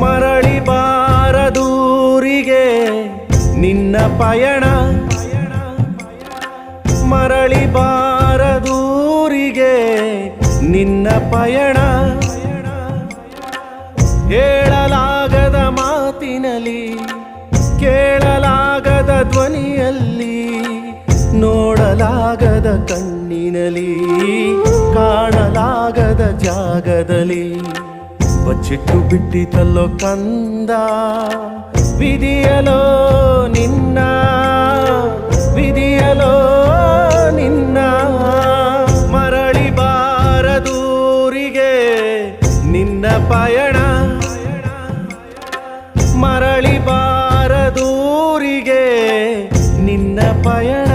ಮರಳಿ ಬಾರದೂರಿಗೆ ನಿನ್ನ ಪಯಣ. ಮರಳಿ ಬಾರದೂರಿಗೆ ನಿನ್ನ ಪಯಣ. ಹೇಳಲಾಗದ ಮಾತಿನಲ್ಲಿ, ಕೇಳಲಾಗದ ಧ್ವನಿಯಲ್ಲಿ, ನೋಡಲಾಗದ ಕಣ್ಣಿನಲ್ಲಿ, ಕಾಣಲಾಗದ ಜಾಗದಲ್ಲಿ. ಬಚ್ಚಿಟ್ಟು ಬಿಟ್ಟಿತಲ್ಲೋ ಕಂದ. ವಿಧಿಯಲೋ ನಿನ್ನ. ವಿಧಿಯಲೋ ನಿನ್ನ. ಮರಳಿ ಬಾರದೂರಿಗೆ ನಿನ್ನ ಪಯಣ. ಮರಳಿ ಬಾರದೂರಿಗೆ ನಿನ್ನ ಪಯಣ.